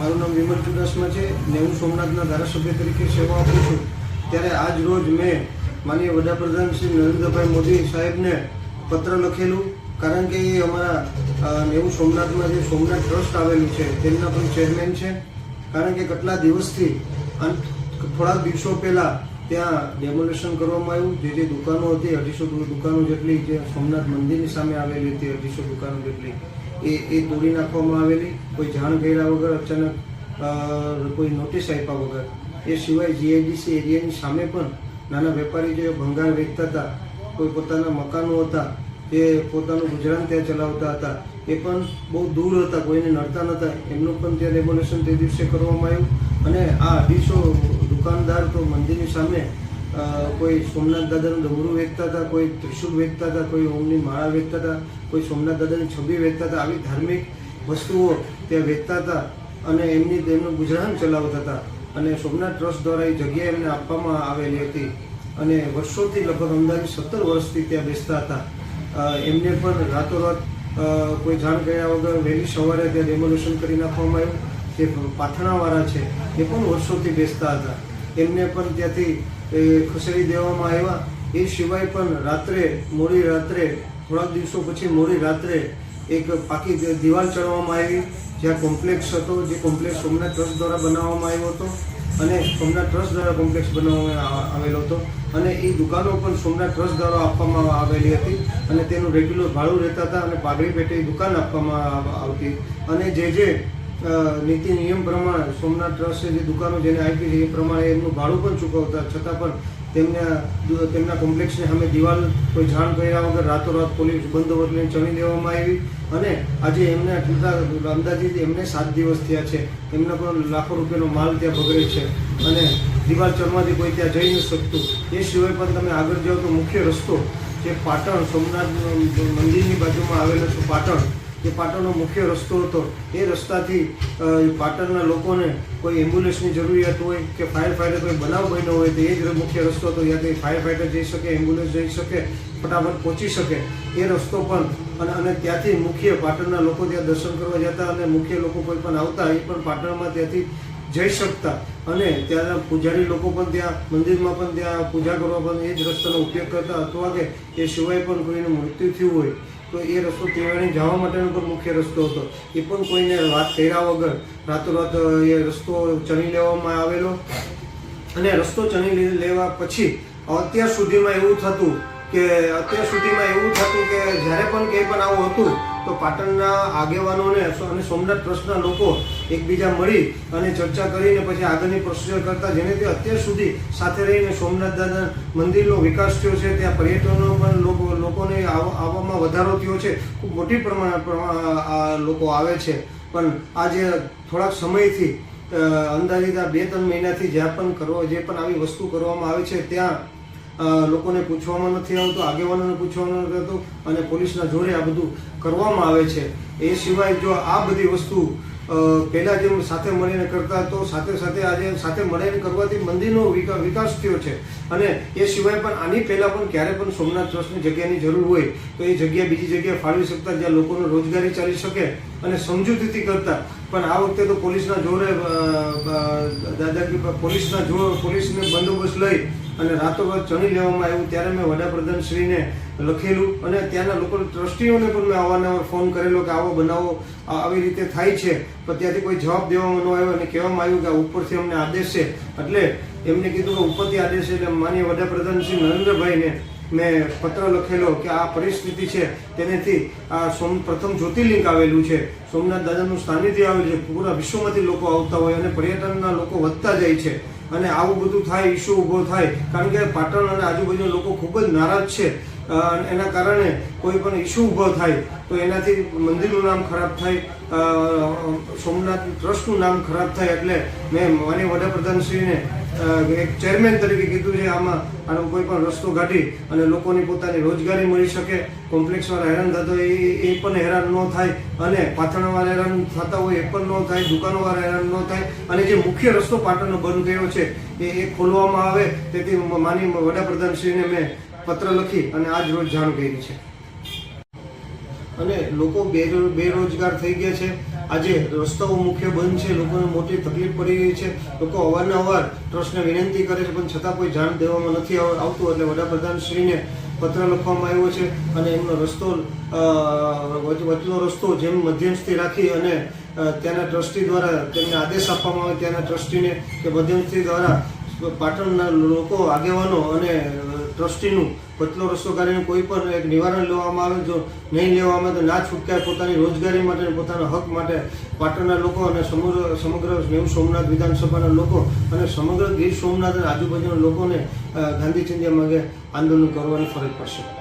મારું નામ વિમલ ચુડાસમા છે ને હું સોમનાથના ધારાસભ્ય તરીકે સેવા આપું છું. ત્યારે આજ રોજ મેં માનીય વડાપ્રધાન શ્રી નરેન્દ્રભાઈ મોદી સાહેબને પત્ર લખેલું, કારણ કે એ અમારા નેવું સોમનાથમાં જે સોમનાથ ટ્રસ્ટ આવેલું છે, તેમના પણ ચેરમેન છે. કારણ કે કેટલા દિવસથી થોડાક દિવસો પહેલાં ત્યાં ડેમોલેશન કરવામાં આવ્યું. જે જે દુકાનો હતી, અઢીસો દુકાનો જેટલી, જે સોમનાથ મંદિરની સામે આવેલી હતી, અઢીસો દુકાનો જેટલી. એ એ તોડી નાખવામાં આવેલી, કોઈ જાણ કર્યા વગર અચાનક કોઈ નોટિસ આપ્યા વગર. એ સિવાય જીઆઈડીસી એરિયાની સામે પણ નાના વેપારી જે ભંગાર વેચતા હતા, કોઈ પોતાના મકાનો હતા, જે પોતાનું ગુજરાન ત્યાં ચલાવતા હતા, એ પણ બહુ દૂર હતા, કોઈને નડતા નહોતા એમનું પણ ત્યાં રેગ્યુલેશન તે દિવસે કરવામાં આવ્યું. અને આ અઢીસો દુકાનદાર તો મંદિરની સામે કોઈ સોમનાથ દાદાનું ડમરું વેચતા હતા, કોઈ ત્રિશુલ વેચતા હતા, કોઈ ઓમની માળા વેચતા હતા, કોઈ સોમનાથ દાદાની છબી વેચતા હતા, આવી ધાર્મિક વસ્તુઓ ત્યાં વેચતા હતા અને એમની તેમનું ગુજરાન ચલાવતા હતા. અને સોમનાથ ટ્રસ્ટ દ્વારા એ જગ્યા એમને આપવામાં આવેલી હતી. અને વર્ષોથી લગભગ અંદાજે સત્તર વર્ષથી ત્યાં બેસતા હતા. એમને પણ રાતોરાત કોઈ જાણ કર્યા વગર વહેલી સવારે ત્યાં ડેમોલેશન કરી નાખવામાં આવ્યું. જે પાથણાવાળા છે, એ પણ વર્ષોથી બેસતા હતા. એમને પણ ત્યાંથી એ, ખસેડી દેવામાં આવ્યા. એ સિવાય પણ રાત્રે મોડી રાત્રે થોડાક દિવસો પછી મોડી રાત્રે એક પાકી દિવાલ ચડવામાં આવી જ્યાં કોમ્પ્લેક્સ હતો જે કોમ્પ્લેક્સ સોમનાથ ટ્રસ્ટ દ્વારા બનાવવામાં આવ્યો હતો અને સોમનાથ ટ્રસ્ટ દ્વારા કોમ્પ્લેક્સ બનાવવામાં આવેલો હતો. અને એ દુકાનો પણ સોમનાથ ટ્રસ્ટ દ્વારા આપવામાં આવેલી હતી અને તેનું રેગ્યુલર ભાડું રહેતા હતા અને પાઘડી પેટે દુકાન આપવામાં આવતી. અને જે જે નીતિ નિયમ પ્રમાણે સોમનાથ ટ્રસ્ટે જે દુકાનો જેને આપી છે એ પ્રમાણે એમનું ભાડું પણ ચૂકવતા છતાં પણ તેમના તેમના કોમ્પ્લેક્સને સામે દિવાલ કોઈ જાણ કર્યા વગર રાતોરાત પોલીસ બંદોબસ્ત લઈને ચણી દેવામાં આવી અને આજે એમને આટલા અંદાજિત એમને સાત દિવસ થયા છે. એમના પણ લાખો રૂપિયાનો માલ ત્યાં બગડે છે અને દિવાલ ચણવાથી કોઈ ત્યાં જઈ ન શકતું. એ સિવાય પણ તમે આગળ જાઓ તો મુખ્ય રસ્તો જે પાટણ સોમનાથ મંદિરની બાજુમાં આવેલો છે પાટણ જે પાટણનો મુખ્ય રસ્તો હતો, એ રસ્તાથી પાટણના લોકોને કોઈ એમ્બ્યુલન્સની જરૂરિયાત હોય કે ફાયર ફાઈટર કોઈ બનાવ બન્યો હોય તો એ જ મુખ્ય રસ્તો હતો. ત્યાંથી ફાયર ફાઈટર જઈ શકે એમ્બ્યુલન્સ જઈ શકે, ફટાફટ પહોંચી શકે. એ રસ્તો પણ, અને અને ત્યાંથી મુખ્ય પાટણના લોકો ત્યાં દર્શન કરવા જતા અને મુખ્ય લોકો કોઈ પણ આવતા એ પણ પાટણમાં ત્યાંથી જઈ શકતા. અને ત્યાંના પૂજારી લોકો પણ ત્યાં, મંદિરમાં પણ ત્યાં પૂજા કરવા પણ એ જ રસ્તાનો ઉપયોગ કરતા. અથવા કે એ સિવાય પણ કોઈનું મૃત્યુ થયું હોય તો એ રસ્તો તેવાણી જવા માટેનો પણ મુખ્ય રસ્તો હતો. એ પણ કોઈને વાત કર્યા વગર રાતોરાત એ રસ્તો ચણી લેવામાં આવેલો અને રસ્તો ચણી લેવા પછી અત્યાર સુધીમાં એવું થતું કે, અત્યાર સુધીમાં એવું થતું કે જ્યારે પણ કંઈ પણ આવું હતું તો પાટણના આગેવાનોને અને સોમનાથ ટ્રસ્ટના લોકો એકબીજા મળી અને ચર્ચા કરીને પછી આગળની પ્રોસિજર કરતા જેનેથી અત્યાર સુધી સાથે રહીને સોમનાથ દાદા મંદિરનો વિકાસ થયો છે, ત્યાં પર્યટનો પણ લોકો લોકોને આવ- આવવામાં વધારો થયો છે. ખૂબ મોટી પ્રમાણ લોકો આવે છે. પણ આજે થોડાક સમયથી અંદાજિત આ બે ત્રણ મહિનાથી જ્યાં પણ કરવા જે પણ આવી વસ્તુ કરવામાં આવે છે, ત્યાં લોકોને પૂછવામાં નથી આવતું, આગેવાનોને પૂછવામાં નથી આવતું અને પોલીસના જોરે આ બધું કરવામાં આવે છે. એ સિવાય જો આ બધી વસ્તુ પહેલાં જેમ સાથે મળીને કરતા તો સાથે સાથે આજે સાથે મળીને કરવાથી મંદિરનો વિકા- વિકાસ થયો છે. અને એ સિવાય પણ આની પહેલાં પણ ક્યારે પણ સોમનાથ ટ્રસ્ટની જગ્યાની જરૂર હોય, તો એ જગ્યા બીજી જગ્યાએ ફાળવી શકતા જ્યાં લોકોનો રોજગારી ચાલી શકે અને સમજૂતીથી કરતા. પણ આ વખતે તો પોલીસના જોરે દાદાગીરી પોલીસના જોર પોલીસને બંદોબસ્ત લઈ અને રાતોરાત ચણી લેવામાં આવ્યું. ત્યારે મેં વડાપ્રધાન શ્રીને લખેલું અને ત્યાંના લોકો ટ્રસ્ટીઓને પણ મેં અવારનવાર ફોન કરેલો કે આવો બનાવો આવી રીતે થાય છે. પણ ત્યાંથી કોઈ જવાબ દેવામાં ન આવ્યો અને કહેવામાં આવ્યું કે આ ઉપરથી અમને આદેશ છે. એટલે એમને કીધું કે ઉપરથી આદેશ છે. એટલે માનીય વડાપ્રધાન શ્રી નરેન્દ્રભાઈને મેં પત્ર લખેલો કે આ પરિસ્થિતિ છે, તેનેથી આ સોમ પ્રથમ જ્યોતિર્લિંગ આવેલું છે. સોમનાથ દાદાનું સાનિધ્ય આવેલું છે. પૂરા વિશ્વમાંથી લોકો આવતા હોય અને પર્યટનના લોકો વધતા જાય છે. અને આવું બધું થાય ઇસ્યુ ઊભો થાય, કારણ કે પાટણ અને આજુબાજુના લોકો ખૂબ જ નારાજ છે. એના કારણે કોઈ પણ ઇસ્યુ ઊભો થાય, તો એનાથી મંદિરનું નામ ખરાબ થાય સોમનાથ ટ્રસ્ટનું નામ ખરાબ થાય, એટલે મેં માન્ય વડાપ્રધાનશ્રીને એક ચેરમેન તરીકે કીધું છે, આમાં આનો કોઈ પણ રસ્તો કાઢી અને લોકોની પોતાની રોજગારી મળી શકે કોમ્પ્લેક્સવાળા હેરાન થતો એ એ પણ હેરાન ન થાય અને પાથરણવાળા હેરાન થતા હોય એ પણ ન થાય દુકાનોવાળા હેરાન ન થાય અને જે મુખ્ય રસ્તો પાટણનો બંધ ગયો છે, એ એ ખોલવામાં આવે. તેથી માની વડાપ્રધાનશ્રીને મેં પત્ર લખી અને આજ રોજ જાણ કરી છે. અને લોકો બેરો- બેરોજગાર થઈ ગયા છે. આજે રસ્તાઓ મુખ્ય બંધ છે લોકોને મોટી તકલીફ પડી રહી છે. લોકો અવારનવાર ટ્રસ્ટને વિનંતી કરે છે પણ છતાં કોઈ જાણ દેવામાં નથી આવ- આવતું. એટલે વડાપ્રધાનશ્રીને પત્ર લખવામાં આવ્યો છે અને એમનો રસ્તો અ, વચલો રસ્તો જેમ મધ્યમથી રાખી અને ત્યાંના ટ્રસ્ટી દ્વારા તેમને આદેશ આપવામાં આવે ત્યાંના ટ્રસ્ટીને કે મધ્યમથી દ્વારા પાટણના લોકો આગેવાનો અને ટ્રસ્ટીનું પતલો રસ્તો કાઢીને કોઈ પણ એક નિવારણ લેવામાં આવે, જો નહીં લેવામાં આવે તો ના છૂટકાય પોતાની રોજગારી માટે પોતાના હક માટે પાટણના લોકો અને સમગ્ર સમગ્ર નેવ સોમનાથ વિધાનસભાના લોકો અને સમગ્ર ગીર સોમનાથ અને આજુબાજુના લોકોને ગાંધી ચિંધ્યા માગે આંદોલન કરવાની ફરજ પડશે.